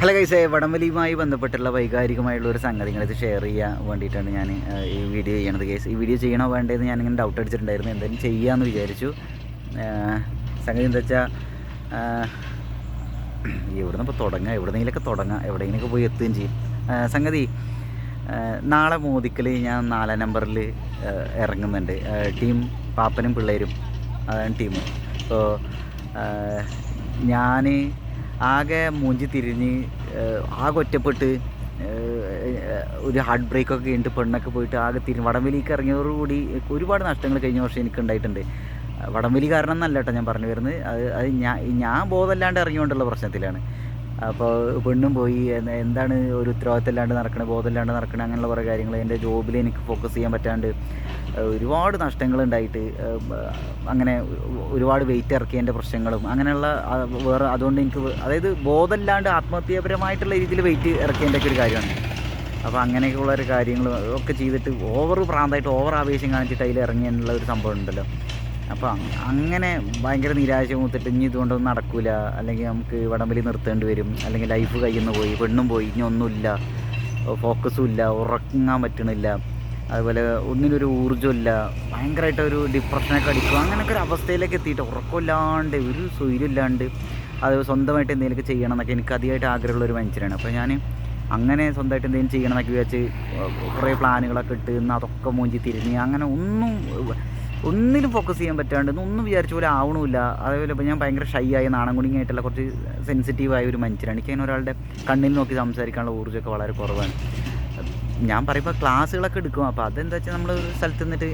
Hello കൈസേ വടംവലിയുമായി ബന്ധപ്പെട്ടുള്ള വൈകാരികമായുള്ള ഒരു സംഗതികളത് share ചെയ്യാൻ വേണ്ടിയിട്ടാണ് ഞാൻ ഈ വീഡിയോ ചെയ്യണത് കേസ് ഈ വീഡിയോ ചെയ്യണോ വേണ്ടതെന്ന് ഞാനിങ്ങനെ ഡൗട്ട് അടിച്ചിട്ടുണ്ടായിരുന്നു. എന്തായാലും ചെയ്യാമെന്ന് വിചാരിച്ചു. സംഗതി എന്താ വെച്ചാൽ എവിടെ ഇപ്പോൾ തുടങ്ങുക എവിടെന്നെങ്കിലൊക്കെ തുടങ്ങാം. എവിടെയെങ്കിലൊക്കെ പോയി എത്തുകയും ചെയ്യും. സംഗതി നാളെ മോദിക്കൽ ഞാൻ നാലാം നമ്പറിൽ ഇറങ്ങുന്നുണ്ട്. ടീം പാപ്പനും പിള്ളേരും അതാണ് ടീം. അപ്പോൾ ഞാൻ ആകെ മൂഞ്ചി തിരിഞ്ഞ് ആകെ ഒറ്റപ്പെട്ട് ഒരു ഹാർട്ട് ബ്രേക്കൊക്കെ കഴിഞ്ഞിട്ട് പെണ്ണൊക്കെ പോയിട്ട് ആകെ തിരി വടംവലിക്ക് ഇറങ്ങിയതോടുകൂടി ഒരുപാട് നഷ്ടങ്ങൾ കഴിഞ്ഞ വർഷം എനിക്ക് ഉണ്ടായിട്ടുണ്ട്. വടംവലി കാരണം എന്നല്ല കേട്ടോ ഞാൻ പറഞ്ഞു വരുന്നത്. അത് അത് ഞാൻ ഞാൻ ബോധമല്ലാണ്ട് ഇറങ്ങിക്കൊണ്ടുള്ള പ്രശ്നത്തിലാണ്. അപ്പോൾ പെണ്ണും പോയി എന്താണ് ഒരു ഉത്തരവാദിത്തമില്ലാണ്ട് നടക്കണേ ബോധമില്ലാണ്ട് നടക്കണത് അങ്ങനെയുള്ള കുറേ കാര്യങ്ങൾ എന്റെ ജോബിൽ എനിക്ക് ഫോക്കസ് ചെയ്യാൻ പറ്റാണ്ട് ഒരുപാട് നഷ്ടങ്ങളുണ്ടായിട്ട് ഉണ്ടായിട്ട് അങ്ങനെ ഒരുപാട് വെയിറ്റ് ഇറക്കിയതിന്റെ പ്രശ്നങ്ങളും അങ്ങനെയുള്ള വേറെ അതുകൊണ്ട് എനിക്ക് അതായത് ബോധമില്ലാണ്ട് ആത്മഹത്യാപരമായിട്ടുള്ള രീതിയിൽ വെയിറ്റ് ഇറക്കിയതിന്റെ ഒക്കെ ഒരു കാര്യമാണ്. അപ്പോൾ അങ്ങനെയൊക്കെയുള്ള ഒരു കാര്യങ്ങൾ ഒക്കെ ചെയ്തിട്ട് ഓവർ പ്രാന്തായിട്ട് ഓവർ ആവേശം കാണിച്ചിട്ട് അതിൽ ഇറങ്ങിയെന്നുള്ള ഒരു സംഭവം ഉണ്ടല്ലോ. അപ്പോൾ അങ്ങനെ ഭയങ്കര നിരാശ മൂത്തിട്ട് ഇനി ഇതുകൊണ്ടൊന്നും നടക്കില്ല അല്ലെങ്കിൽ നമുക്ക് വടംവലി നിർത്തേണ്ടി വരും. അല്ലെങ്കിൽ ലൈഫ് കയ്യിൽ നിന്ന് പോയി പെണ്ണും പോയി ഇനി ഒന്നുമില്ല. ഫോക്കസും ഇല്ല ഉറങ്ങാൻ പറ്റണില്ല. അതുപോലെ ഒന്നിനൊരു ഊർജമില്ല ഭയങ്കരമായിട്ട് ഒരു ഡിപ്രഷനൊക്കെ അടിക്കും. അങ്ങനെയൊക്കെ ഒരു അവസ്ഥയിലേക്ക് എത്തിയിട്ട് ഉറക്കമില്ലാണ്ട് ഒരു സ്വൈര്യമില്ലാണ്ട് അത് സ്വന്തമായിട്ട് എന്തെങ്കിലുമൊക്കെ ചെയ്യണം എന്നൊക്കെ എനിക്ക് അധികമായിട്ട് ആഗ്രഹമുള്ള ഒരു മനുഷ്യനാണ് അപ്പോൾ ഞാൻ അങ്ങനെ സ്വന്തമായിട്ട് എന്തെങ്കിലും ചെയ്യണം എന്നൊക്കെ വിചാരിച്ച് കുറേ പ്ലാനുകളൊക്കെ ഇട്ട് അതൊക്കെ മൂഞ്ചി തിരിഞ്ഞ് അങ്ങനെ ഒന്നും ഒന്നിലും ഫോക്കസ് ചെയ്യാൻ പറ്റാണ്ട് ഒന്നും വിചാരിച്ച പോലെ ആവണമില്ല. അതേപോലെ ഇപ്പോൾ ഞാൻ ഭയങ്കര ഷൈ ആയി നാണം കുടുങ്ങിയായിട്ടുള്ള കുറച്ച് സെൻസിറ്റീവായ ഒരു മനുഷ്യനാണ്. എനിക്ക് അങ്ങനെ ഒരാളുടെ കണ്ണിൽ നോക്കി സംസാരിക്കാനുള്ള ഊർജമൊക്കെ വളരെ കുറവാണ്. ഞാൻ പറയുമ്പോൾ ക്ലാസ്സുകളൊക്കെ എടുക്കും. അപ്പോൾ അതെന്താ വെച്ചാൽ നമ്മൾ സ്ഥലത്ത് നിന്നിട്ട്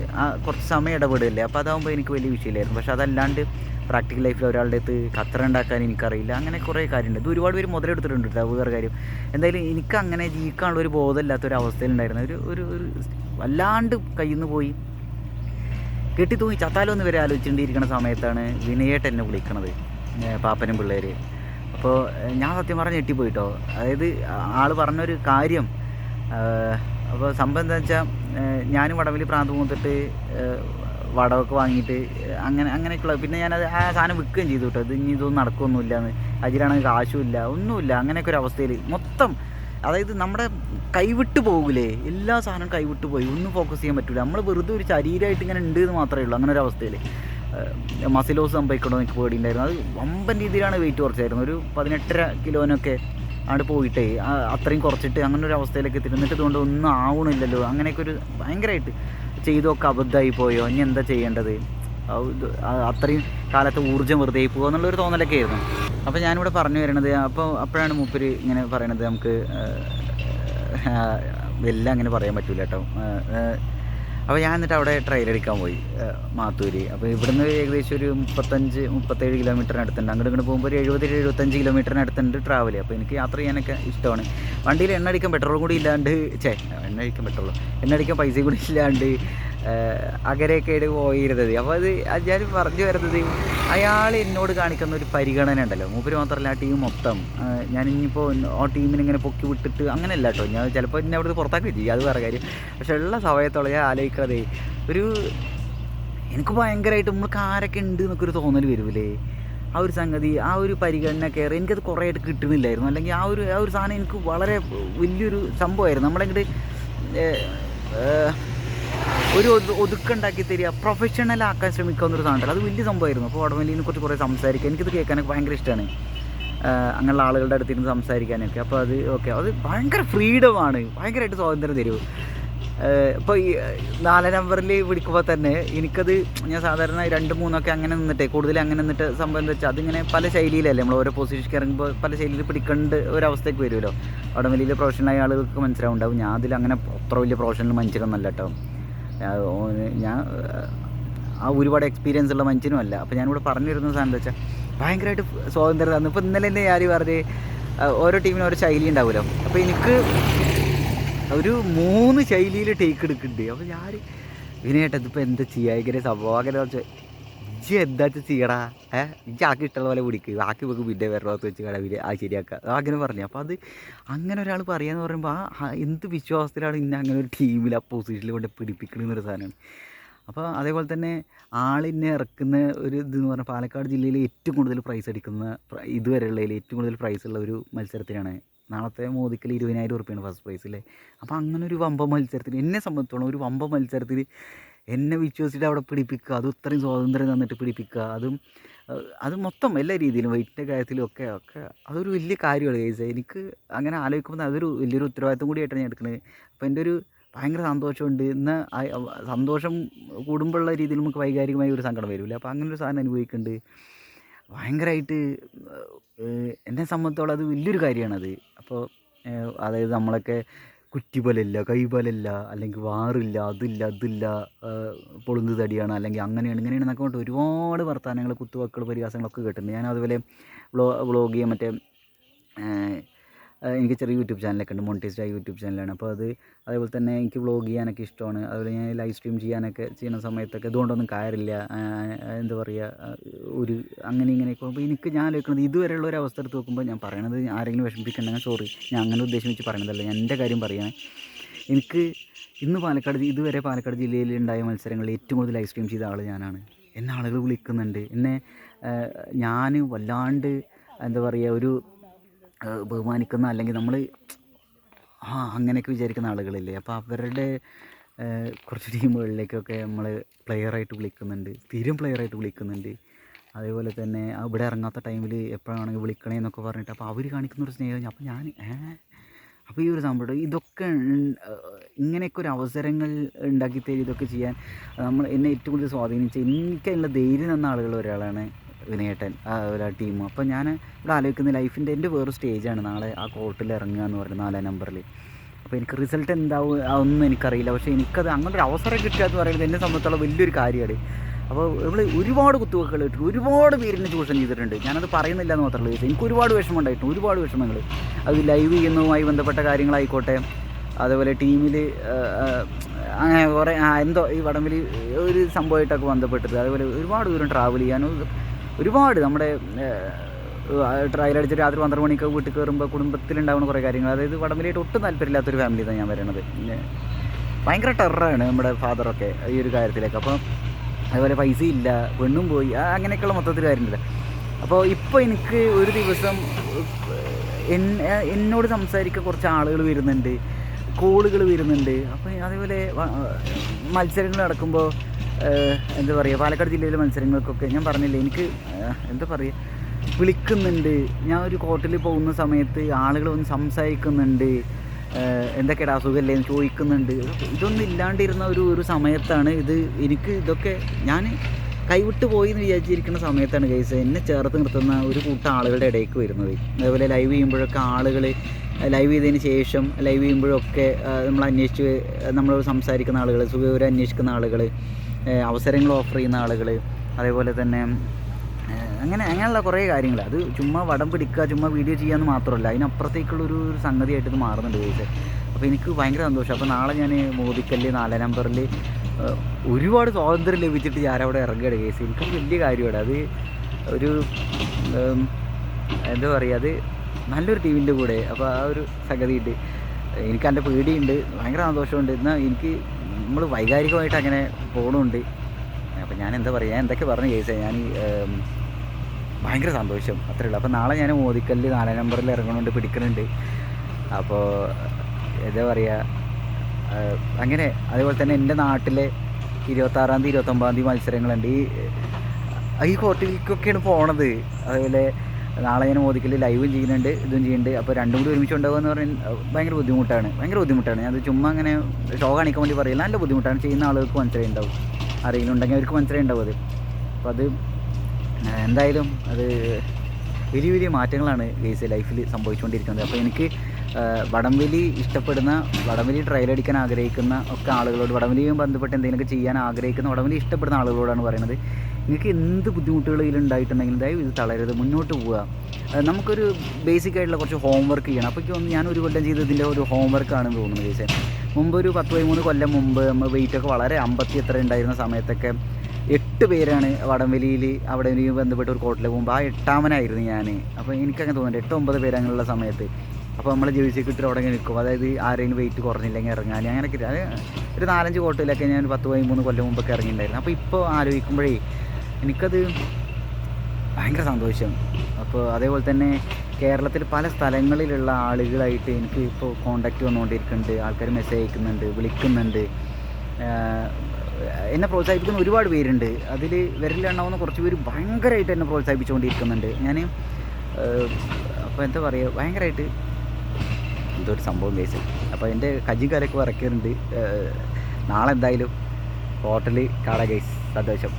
കുറച്ച് സമയം ഇടപെടില്ലേ അപ്പോൾ അതാകുമ്പോൾ എനിക്ക് വലിയ വിഷയമില്ലായിരുന്നു. പക്ഷേ അതല്ലാണ്ട് പ്രാക്ടിക്കൽ ലൈഫിൽ ഒരാളുടെ അടുത്ത് ഖത്തറ ഉണ്ടാക്കാൻ എനിക്കറിയില്ല. അങ്ങനെ കുറേ കാര്യമുണ്ട് ഇത് ഒരുപാട് പേര് മുതലെടുത്തിട്ടുണ്ട് കേട്ടോ വേറെ കാര്യം. എന്തായാലും എനിക്ക് അങ്ങനെ ജീവിക്കാനുള്ള ഒരു ബോധമില്ലാത്ത ഒരു അവസ്ഥയിലുണ്ടായിരുന്നു ഒരു ഒരു വല്ലാണ്ട് കയ്യിൽ നിന്ന് പോയി കെട്ടി തൂങ്ങി ചത്താലോ എന്ന് വരെ ആലോചിച്ചുകൊണ്ടിരിക്കുന്ന സമയത്താണ് വിനയേട്ട് എന്നെ വിളിക്കണത് പാപ്പനും പിള്ളേർ അപ്പോൾ ഞാൻ സത്യം പറഞ്ഞ് ഞെട്ടിപ്പോയിട്ടോ. അതായത് ആൾ പറഞ്ഞൊരു കാര്യം അപ്പോൾ സംഭവം എന്താ വെച്ചാൽ ഞാനും വടവലി പ്രാന്ത് മൂത്തിട്ട് വടവൊക്കെ വാങ്ങിയിട്ട് അങ്ങനെ അങ്ങനെയൊക്കെയുള്ള പിന്നെ ഞാനത് ആ സാധനം വിൽക്കുകയും ചെയ്തു കേട്ടോ ഇത് ഇനി ഇതൊന്നും നടക്കുകയൊന്നുമില്ല എന്ന് കാശുമില്ല ഒന്നുമില്ല അങ്ങനെയൊക്കെ ഒരു അവസ്ഥയിൽ മൊത്തം അതായത് നമ്മുടെ കൈവിട്ട് പോകില്ലേ എല്ലാ സാധനവും കൈവിട്ട് പോയി. ഒന്നും ഫോക്കസ് ചെയ്യാൻ പറ്റില്ല നമ്മൾ വെറുതെ ഒരു ശരീരമായിട്ട് ഇങ്ങനെ ഉണ്ട് എന്ന് മാത്രമേ ഉള്ളൂ. അങ്ങനെ ഒരു അവസ്ഥയിൽ മസിലോസ് സംഭവിക്കണോ എനിക്ക് പേടിയുണ്ടായിരുന്നു. അത് വമ്പൻ രീതിയിലാണ് വെയിറ്റ് കുറച്ചായിരുന്നു. ഒരു പതിനെട്ടര കിലോനൊക്കെ അവിടെ പോയിട്ടേ. അത്രയും കുറച്ചിട്ട് അങ്ങനെ ഒരു അവസ്ഥയിലേക്ക് എത്തിരുന്നിട്ട് ഇതുകൊണ്ട് ഒന്നും ആവണില്ലല്ലോ. അങ്ങനെയൊക്കെ ഒരു ഭയങ്കരമായിട്ട് ചെയ്തൊക്കെ അബദ്ധമായി പോയോ? ഇനി എന്താ ചെയ്യേണ്ടത്? അത്രയും കാലത്തെ ഊർജം വെറുതെ പോകുക എന്നുള്ളൊരു തോന്നലൊക്കെ ആയിരുന്നു. അപ്പോൾ ഞാനിവിടെ പറഞ്ഞു വരണത് അപ്പോൾ അപ്പോഴാണ് മൂപ്പര് ഇങ്ങനെ പറയണത് നമുക്ക് എല്ലാം അങ്ങനെ പറയാൻ പറ്റൂല കേട്ടോ. അപ്പോൾ ഞാൻ എന്നിട്ട് അവിടെ ട്രെയിൽ എടുക്കാൻ പോയി മാത്തൂര്. അപ്പോൾ ഇവിടുന്ന് ഏകദേശം ഒരു മുപ്പത്തഞ്ച് മുപ്പത്തേഴ് കിലോമീറ്ററിനടുത്തുണ്ട് അങ്ങോട്ട് ഇങ്ങോട്ട് പോകുമ്പോൾ ഒരു എഴുപത് എഴുപത്തഞ്ച് കിലോമീറ്ററിനടുത്തുണ്ട് ട്രാവൽ അപ്പോൾ എനിക്ക് യാത്ര ചെയ്യാനൊക്കെ ഇഷ്ടമാണ്. വണ്ടിയിൽ എണ്ണ അടിക്കാൻ പെട്രോൾ കൂടി ഇല്ലാണ്ട് ചേ എണ്ണ അടിക്കാൻ പെട്രോൾ എണ്ണ അടിക്കാൻ പൈസ കൂടി ഇല്ലാണ്ട് അകരെയൊക്കെയാണ് പോയിരുന്നത്. അപ്പോൾ അത് ഞാൻ പറഞ്ഞു വരുന്നത് അയാൾ എന്നോട് കാണിക്കുന്ന ഒരു പരിഗണന ഉണ്ടല്ലോ. മൂപ്പര് മാത്രമല്ല ആ ടീം മൊത്തം. ഞാൻ ഇനിയിപ്പോൾ ആ ടീമിനെ ഇങ്ങനെ പൊക്കി വിട്ടിട്ട് അങ്ങനെയല്ല കേട്ടോ. ഞാൻ ചിലപ്പോൾ എന്നെ അവിടുന്ന് പുറത്താക്കുകയും ചെയ്യും അത് വേറെ കാര്യം. പക്ഷെ ഉള്ള സമയത്തോളം ഞാൻ ആലോചിക്കണതേ ഒരു എനിക്ക് ഭയങ്കരമായിട്ട് നമ്മൾക്ക് ആരൊക്കെ ഉണ്ട് എന്നൊക്കെ ഒരു തോന്നൽ വരുമല്ലേ ആ ഒരു സംഗതി ആ ഒരു പരിഗണന കയറി എനിക്കത് കുറേ ആയിട്ട് കിട്ടുന്നില്ലായിരുന്നു. അല്ലെങ്കിൽ ആ ഒരു ആ ഒരു സാധനം എനിക്ക് വളരെ വലിയൊരു സംഭവമായിരുന്നു. നമ്മളെങ്ങോട്ട് ഒരു ഒതു ഒതുക്കുണ്ടാക്കി തരിക പ്രൊഫഷണൽ ആക്കാൻ ശ്രമിക്കുക എന്നൊരു സാധനം അത് വലിയ സംഭവമായിരുന്നു. അപ്പോൾ വടമല്ലിനെ കുറിച്ച് കുറേ സംസാരിക്കുക എനിക്കിത് കേൾക്കാനൊക്കെ ഭയങ്കര ഇഷ്ടമാണ് അങ്ങനെയുള്ള ആളുകളുടെ അടുത്ത് ഇരുന്ന് സംസാരിക്കാനൊക്കെ. അപ്പോൾ അത് ഓക്കെ. അത് ഭയങ്കര ഫ്രീഡമാണ് ഭയങ്കരമായിട്ട് സ്വാതന്ത്ര്യം തരും. ഇപ്പോൾ ഈ നാലാം നമ്പറിൽ വിളിക്കുമ്പോൾ തന്നെ എനിക്കത് ഞാൻ സാധാരണ രണ്ട് മൂന്നൊക്കെ അങ്ങനെ നിന്നിട്ടേ കൂടുതൽ അങ്ങനെ നിന്നിട്ട് സംഭവം എന്താ വെച്ചാൽ അതിങ്ങനെ പല ശൈലിയിലല്ലേ നമ്മൾ ഓരോ പൊസിഷനിലേക്ക് ഇറങ്ങുമ്പോൾ പല ശൈലിയിൽ പിടിക്കേണ്ട ഒരവസ്ഥയ്ക്ക് വരുമല്ലോ. അവിടെ വലിയ പ്രൊഫഷണലായ ആളുകൾക്ക് മനസ്സിലാവുണ്ടാവും. ഞാൻ അതിൽ അങ്ങനെ അത്ര വലിയ പ്രൊഫഷണൽ മനുഷ്യരൊന്നല്ല കേട്ടോ ഞാൻ ആ ഒരുപാട് എക്സ്പീരിയൻസ് ഉള്ള മനുഷ്യനും അല്ല. അപ്പോൾ ഞാനിവിടെ പറഞ്ഞു വരുന്ന സാധനം എന്താ വെച്ചാൽ ഭയങ്കരമായിട്ട് സ്വാതന്ത്ര്യം തന്നു ഇപ്പോൾ ഇന്നലെ തന്നെ ഞാൻ പറഞ്ഞ് ഓരോ ടീമിനും ഓരോ ശൈലി ഉണ്ടാവുമല്ലോ. അപ്പോൾ എനിക്ക് ഒരു മൂന്ന് ശൈലിയിൽ ടേക്ക് എടുക്കുന്നുണ്ട്. അപ്പോൾ ഞാൻ വിനയേട്ടാ ഇതിപ്പോൾ എന്താ ചെയ്യുക ഭയങ്കര സംഭവം അങ്ങനെ ഇജ്ജ് എന്താ ചെയ്യടാ? ഏഹ് ഇജ്ജ് ആക്കി ഇഷ്ടമുള്ള പോലെ പിടിക്ക് ബാക്കി വെക്ക് പിന്നെ വരണത്ത് വെച്ച് കടവിൽ ആ ശരിയാക്കുക അങ്ങനെ പറഞ്ഞു. അപ്പോൾ അത് അങ്ങനെ ഒരാൾ പറയാന്ന് പറയുമ്പോൾ ആ എന്ത് വിശ്വാസത്തിലാണ് ഇന്ന അങ്ങനെ ഒരു ടീമിൽ ആ പൊസിഷനിൽ കൊണ്ട് പിടിപ്പിക്കണമെന്നൊരു സാധനമാണ് അപ്പോൾ അതേപോലെ തന്നെ ആളിനെ ഇറക്കുന്ന ഒരു ഇതെന്ന് പറഞ്ഞാൽ പാലക്കാട് ജില്ലയിൽ ഏറ്റവും കൂടുതൽ പ്രൈസ് അടിക്കുന്ന ഇതുവരെയുള്ളതിൽ ഏറ്റവും കൂടുതൽ പ്രൈസ് ഉള്ള ഒരു മത്സരത്തിനാണ്. നാളത്തെ മോദിക്കൽ ഇരുപതിനായിരം ഉറുപ്പിയാണ് ഫസ്റ്റ് പ്രൈസ് അല്ലേ അപ്പോൾ അങ്ങനെ ഒരു വമ്പ മത്സരത്തിൽ എന്നെ സംബന്ധിച്ചോളം ഒരു വമ്പ മത്സരത്തിൽ എന്നെ വിശ്വസിച്ചിട്ട് അവിടെ പിടിപ്പിക്കുക അത് ഇത്രയും സ്വാതന്ത്ര്യം തന്നിട്ട് പിടിപ്പിക്കുക അതും അത് മൊത്തം എല്ലാ രീതിയിലും വെയിറ്റിന്റെ കാര്യത്തിലും ഒക്കെ ഒക്കെ അതൊരു വലിയ കാര്യമാണ് കേസ് എനിക്ക് അങ്ങനെ ആലോചിക്കുമ്പോൾ അതൊരു വലിയൊരു ഉത്തരവാദിത്വം കൂടിയായിട്ടാണ് ഞാൻ എടുക്കുന്നത്. അപ്പോൾ എന്റെ ഒരു ഭയങ്കര സന്തോഷമുണ്ട്. ഇന്ന് സന്തോഷം കൂടുമ്പോഴുള്ള രീതിയിൽ നമുക്ക് വൈകാരികമായി ഒരു സങ്കടം വരില്ല? അപ്പോൾ അങ്ങനെ ഒരു സാധനം അനുഭവിക്കുന്നുണ്ട്. ഭയങ്കരമായിട്ട് എന്നെ സംബന്ധിച്ചോളം അത് വലിയൊരു കാര്യമാണത്. അപ്പോൾ അതായത് നമ്മളൊക്കെ കുറ്റിബലമില്ല കൈബലമില്ല അല്ലെങ്കിൽ വാറില്ല അതില്ല അതില്ല പൊളുന്ന് തടിയാണ് അല്ലെങ്കിൽ അങ്ങനെയാണ് ഇങ്ങനെയാണ് എന്നൊക്കെ കൊണ്ട് ഒരുപാട് വർത്തമാനങ്ങൾ കുത്തുവാക്കുകൾ പരിഹാസങ്ങളൊക്കെ കേട്ടിട്ടുണ്ട്. ഞാൻ അതുപോലെ വ്ളോ വ്ളോഗ് ചെയ്യാൻ മറ്റേ എനിക്ക് ചെറിയ യൂട്യൂബ് ചാനലൊക്കെ ഉണ്ട് മോണിറ്റൈസ്ഡ് യൂട്യൂബ് ചാനലാണ്. അപ്പോൾ അത് അതേപോലെ തന്നെ എനിക്ക് വ്ളോഗ് ചെയ്യാനൊക്കെ ഇഷ്ടമാണ്. അതുപോലെ ഞാൻ ലൈവ് സ്ട്രീം ചെയ്യാനൊക്കെ ചെയ്യുന്ന സമയത്തൊക്കെ ഇതുകൊണ്ടൊന്നും കാര്യമില്ല. എന്താ പറയുക ഒരു അങ്ങനെ ഇങ്ങനെയൊക്കെ അപ്പോൾ എനിക്ക് ഞാൻ ആലോചിക്കുന്നത് ഇതുവരെയുള്ള ഒരു അവസ്ഥ എടുത്ത് നോക്കുമ്പോൾ ഞാൻ പറയണത് ആരെങ്കിലും വിഷമിപ്പിക്കണ്ടെങ്കിൽ സോറി ഞാൻ അങ്ങനെ ഉദ്ദേശിച്ച് പറയണതല്ല. ഞാൻ എന്റെ കാര്യം പറയുകയാണ് എനിക്ക് ഇന്ന് പാലക്കാട് ഇതുവരെ പാലക്കാട് ജില്ലയിൽ ഉണ്ടായ മത്സരങ്ങളിൽ ഏറ്റവും കൂടുതൽ ലൈവ് സ്ട്രീം ചെയ്ത ആൾ ഞാനാണ്. എന്നെ ആളുകൾ വിളിക്കുന്നുണ്ട്. എന്നെ ഞാൻ വല്ലാണ്ട് എന്താ പറയുക ഒരു ബഹുമാനിക്കുന്ന അല്ലെങ്കിൽ നമ്മൾ ആ അങ്ങനെയൊക്കെ വിചാരിക്കുന്ന ആളുകളില്ലേ? അപ്പോൾ അവരുടെ കുറച്ച് ടീമുകളിലേക്കൊക്കെ നമ്മൾ പ്ലെയറായിട്ട് വിളിക്കുന്നുണ്ട്. സ്ഥിരം പ്ലെയറായിട്ട് വിളിക്കുന്നുണ്ട്. അതേപോലെ തന്നെ ഇവിടെ ഇറങ്ങാത്ത ടൈമിൽ എപ്പോഴാണെങ്കിൽ വിളിക്കണേ എന്നൊക്കെ പറഞ്ഞിട്ട് അപ്പോൾ അവർ കാണിക്കുന്ന ഒരു സ്നേഹം. അപ്പോൾ ഞാൻ അപ്പോൾ ഈ ഒരു സംഭവം ഇതൊക്കെ ഇങ്ങനെയൊക്കെ ഒരു അവസരങ്ങൾ ഉണ്ടാക്കി തരും ഇതൊക്കെ ചെയ്യാൻ. നമ്മൾ എന്നെ ഏറ്റവും കൂടുതൽ സ്വാധീനിച്ച എനിക്കുള്ള ധൈര്യം തന്ന ആളുകൾ ഒരാളാണ് വിനയേട്ടൻ ആ ഒരു ടീം. അപ്പോൾ ഞാൻ ഇവിടെ ആലോചിക്കുന്ന ലൈഫിന്റെ എന്റെ വേറെ സ്റ്റേജാണ്. നാളെ ആ കോർട്ടിൽ ഇറങ്ങുക എന്ന് പറയുന്നത് നാലാം നമ്പറിൽ അപ്പോൾ എനിക്ക് റിസൾട്ട് എന്താവും അതൊന്നും എനിക്കറിയില്ല. പക്ഷേ എനിക്കത് അങ്ങനെ ഒരു അവസരം കിട്ടുക എന്ന് പറയുന്നത് എന്നെ സംബന്ധിച്ചുള്ള വലിയൊരു കാര്യമാണ്. അപ്പോൾ നമ്മൾ ഒരുപാട് കുത്തുവെക്കുകൾ കിട്ടും ഒരുപാട് പേരിനെ ചൂഷണം ചെയ്തിട്ടുണ്ട്. ഞാനത് പറയുന്നില്ല എന്ന് മാത്രമല്ല എനിക്ക് ഒരുപാട് വിഷമം ഉണ്ടായിട്ടുണ്ട്. ഒരുപാട് വിഷമങ്ങൾ. അത് ലൈവ് ചെയ്യുന്നതുമായി ബന്ധപ്പെട്ട കാര്യങ്ങളായിക്കോട്ടെ. അതേപോലെ ടീമിൽ അങ്ങനെ കുറേ എന്തോ ഈ വടംവലി ഒരു സംഭവമായിട്ടൊക്കെ ബന്ധപ്പെട്ടത്. അതേപോലെ ഒരുപാട് ദൂരം ട്രാവൽ ചെയ്യാനും ഒരുപാട് നമ്മുടെ ട്രയൽ അടിച്ച് രാത്രി പന്ത്രണ്ട് മണിക്ക് വീട്ടിൽ കയറുമ്പോൾ കുടുംബത്തിലുണ്ടാവുന്ന കുറേ കാര്യങ്ങൾ. അതായത് വടംവലിയായിട്ട് ഒട്ടും താല്പര്യമില്ലാത്തൊരു തന്നെ ഞാൻ വരണത് പിന്നെ ഭയങ്കര ടെററാണ് നമ്മുടെ ഫാദറൊക്കെ ഈ ഒരു കാര്യത്തിലേക്ക്. അപ്പം അതുപോലെ പൈസ ഇല്ല പെണ്ണും പോയി അങ്ങനെയൊക്കെയുള്ള മൊത്തത്തിൽ കാര്യമില്ല അപ്പോൾ ഇപ്പോൾ എനിക്ക് ഒരു ദിവസം എന്നോട് സംസാരിക്കാൻ കുറച്ച് ആളുകൾ വരുന്നുണ്ട് കോളുകൾ വരുന്നുണ്ട്. അപ്പോൾ അതേപോലെ മത്സരങ്ങൾ നടക്കുമ്പോൾ എന്താ പറയുക പാലക്കാട് ജില്ലയിലെ മത്സരങ്ങൾക്കൊക്കെ ഞാൻ പറഞ്ഞില്ലേ എനിക്ക് എന്താ പറയുക വിളിക്കുന്നുണ്ട്. ഞാൻ ഒരു കോർട്ടിൽ പോകുന്ന സമയത്ത് ആളുകൾ വന്ന് സംസാരിക്കുന്നുണ്ട്. എന്തൊക്കെയാണ് അസുഖമല്ലേ എന്ന് ചോദിക്കുന്നുണ്ട്. ഇതൊന്നും ഇല്ലാണ്ടിരുന്ന ഒരു ഒരു സമയത്താണ് ഇത് എനിക്ക് ഇതൊക്കെ ഞാൻ കൈവിട്ട് പോയി എന്ന് വിചാരിച്ചിരിക്കുന്ന സമയത്താണ് കേസ് എന്നെ ചേർത്ത് നിർത്തുന്ന ഒരു കൂട്ടം ആളുകളുടെ ഇടയ്ക്ക് വരുന്നത്. അതേപോലെ ലൈവ് ചെയ്യുമ്പോഴൊക്കെ ആളുകൾ ലൈവ് ചെയ്തതിന് ശേഷം ലൈവ് ചെയ്യുമ്പോഴൊക്കെ നമ്മൾ അന്വേഷിച്ച് നമ്മൾ സംസാരിക്കുന്ന ആളുകൾ സുഖവിവരം അന്വേഷിക്കുന്ന ആളുകൾ അവസരങ്ങൾ ഓഫർ ചെയ്യുന്ന ആളുകൾ അതേപോലെ തന്നെ അങ്ങനെ അങ്ങനെയുള്ള കുറേ കാര്യങ്ങൾ അത് ചുമ്മാ വടം പിടിക്കുക ചുമ്മാ വീഡിയോ ചെയ്യാമെന്ന് മാത്രമല്ല അതിനപ്പുറത്തേക്കുള്ളൊരു ഒരു സംഗതിയായിട്ട് ഇത് മാറുന്നുണ്ട് കേസ് അപ്പോൾ എനിക്ക് ഭയങ്കര സന്തോഷം. അപ്പോൾ നാളെ ഞാൻ മോദിക്കല്ല് നാലാം നമ്പറിൽ ഒരുപാട് സ്വാതന്ത്ര്യം ലഭിച്ചിട്ട് ഞാനവിടെ ഇറങ്ങുകയാണ് കേസ് എനിക്ക് വലിയ കാര്യമാണ്. അത് ഒരു എന്താ പറയുക അത് നല്ലൊരു ടീമിന്റെ കൂടെ. അപ്പോൾ ആ ഒരു സംഗതിയുണ്ട്. എനിക്ക് എന്റെ പേടിയുണ്ട്. ഭയങ്കര സന്തോഷമുണ്ട്. എന്നാൽ എനിക്ക് നമ്മൾ വൈകാരികമായിട്ട് അങ്ങനെ പോകണമുണ്ട് അപ്പം ഞാൻ എന്താ പറയുക ഞാൻ എന്തൊക്കെ പറഞ്ഞു കേസ് ഞാൻ ഭയങ്കര സന്തോഷം. അത്രേ ഉള്ളൂ അപ്പോൾ നാളെ ഞാൻ മോദിക്കല്ല് നാലാം നമ്പറിൽ ഇറങ്ങുന്നുണ്ട് പിടിക്കുന്നുണ്ട് അപ്പോൾ എന്താ പറയുക അങ്ങനെ അതുപോലെ തന്നെ എന്റെ നാട്ടിലെ ഇരുപത്താറാം തീയതി ഇരുപത്തൊമ്പതാം തീയതി മത്സരങ്ങളുണ്ട്. ഈ ഈ കോർട്ടിലേക്കൊക്കെയാണ് പോണത്. അതേപോലെ നാളെ ഞാൻ മോദിക്കൽ ലൈവും ചെയ്യുന്നുണ്ട് ഇതും ചെയ്യുന്നുണ്ട്. അപ്പോൾ രണ്ടും കൂടി ഒരുമിച്ച് ഉണ്ടാവുക എന്ന് പറഞ്ഞാൽ ഭയങ്കര ബുദ്ധിമുട്ടാണ്. ഭയങ്കര ബുദ്ധിമുട്ടാണ്. അത് ചുമ്മാ അങ്ങനെ ഷോ കാണിക്കാൻ വേണ്ടി പറയില്ല. നല്ല ബുദ്ധിമുട്ടാണ്. ചെയ്യുന്ന ആളുകൾക്ക് മനസ്സിലായി ഉണ്ടാവും. ആരെങ്കിലും ഉണ്ടെങ്കിൽ അവർക്ക് മനസ്സിലായി ഉണ്ടാവും അത്. അപ്പോൾ അത് എന്തായാലും അത് വലിയ വലിയ മാറ്റങ്ങളാണ് ഗെയ്സ് ലൈഫിൽ സംഭവിച്ചുകൊണ്ടിരിക്കുന്നത്. അപ്പോൾ എനിക്ക് വടംവലി ഇഷ്ടപ്പെടുന്ന വടംവലി ട്രയൽ അടിക്കാൻ ആഗ്രഹിക്കുന്ന ഒക്കെ ആളുകളോട് വടംവലിയും ബന്ധപ്പെട്ട് എന്തെങ്കിലുമൊക്കെ ചെയ്യാൻ ആഗ്രഹിക്കുന്ന വടംവലി ഇഷ്ടപ്പെടുന്ന ആളുകളോടാണ് പറയുന്നത്. നിങ്ങൾക്ക് എന്ത് ബുദ്ധിമുട്ടുകൾ ഇതിലുണ്ടായിട്ടുണ്ടെങ്കിലും ദയവ് ഇത് തളരരുത് മുന്നോട്ട് പോവുക. നമുക്കൊരു ബേസിക് ആയിട്ടുള്ള കുറച്ച് ഹോംവർക്ക് ചെയ്യണം. അപ്പോൾ ഞാൻ ഒരു കൊല്ലം ചെയ്തതിന്റെ ഒരു ഹോംവർക്കാണെന്ന് തോന്നുന്നു ചേച്ചി. മുമ്പ് ഒരു പത്ത് പതിമൂന്ന് കൊല്ലം മുമ്പ് നമ്മൾ വെയിറ്റൊക്കെ വളരെ അമ്പത്തി എത്ര ഉണ്ടായിരുന്ന സമയത്തൊക്കെ എട്ട് പേരാണ് വടംവലിയിൽ അവിടെ ബന്ധപ്പെട്ട് ഒരു കോട്ടിലെ പോകുമ്പോൾ ആ എട്ടാമനായിരുന്നു ഞാൻ അപ്പോൾ എനിക്കങ്ങനെ തോന്നുന്നുണ്ട് എട്ട് ഒമ്പത് പേര് അങ്ങനെയുള്ള സമയത്ത്. അപ്പോൾ നമ്മൾ ജേഴ്സി കിട്ടി അവിടെ നിൽക്കും. അതായത് ആരെങ്കിലും വെയിറ്റ് കുറഞ്ഞില്ലെങ്കിൽ ഇറങ്ങാൻ അങ്ങനെയൊക്കെ. ഒരു നാലഞ്ച് കോട്ടിലൊക്കെ ഞാൻ പത്ത് പതിമൂന്ന് കൊല്ലം മുമ്പൊക്കെ ഇറങ്ങിയിട്ടുണ്ടായിരുന്നു. അപ്പോൾ ഇപ്പോൾ ആലോചിക്കുമ്പോഴേ എനിക്കത് ഭയങ്കര സന്തോഷം. അപ്പോൾ അതേപോലെ തന്നെ കേരളത്തിൽ പല സ്ഥലങ്ങളിലുള്ള ആളുകളായിട്ട് എനിക്ക് ഇപ്പോൾ കോണ്ടാക്റ്റ് വന്നുകൊണ്ടിരിക്കുന്നുണ്ട്. ആൾക്കാർ മെസ്സേജ് അയക്കുന്നുണ്ട് വിളിക്കുന്നുണ്ട്. എന്നെ പ്രോത്സാഹിപ്പിക്കുന്ന ഒരുപാട് പേരുണ്ട്. അതിൽ വിരലിലെണ്ണാവുന്ന കുറച്ച് പേര് ഭയങ്കരമായിട്ട് എന്നെ പ്രോത്സാഹിപ്പിച്ചുകൊണ്ടിരിക്കുന്നുണ്ട്. ഞാൻ അപ്പോൾ എന്താ പറയുക ഭയങ്കരമായിട്ട് എന്തോ ഒരു സംഭവം കേസ് അപ്പോൾ എന്റെ കജി കാലൊക്കെ വറക്കുന്നുണ്ട് നാളെ എന്തായാലും ഹോട്ടലിൽ കാണാം കേസ് സന്തോഷം.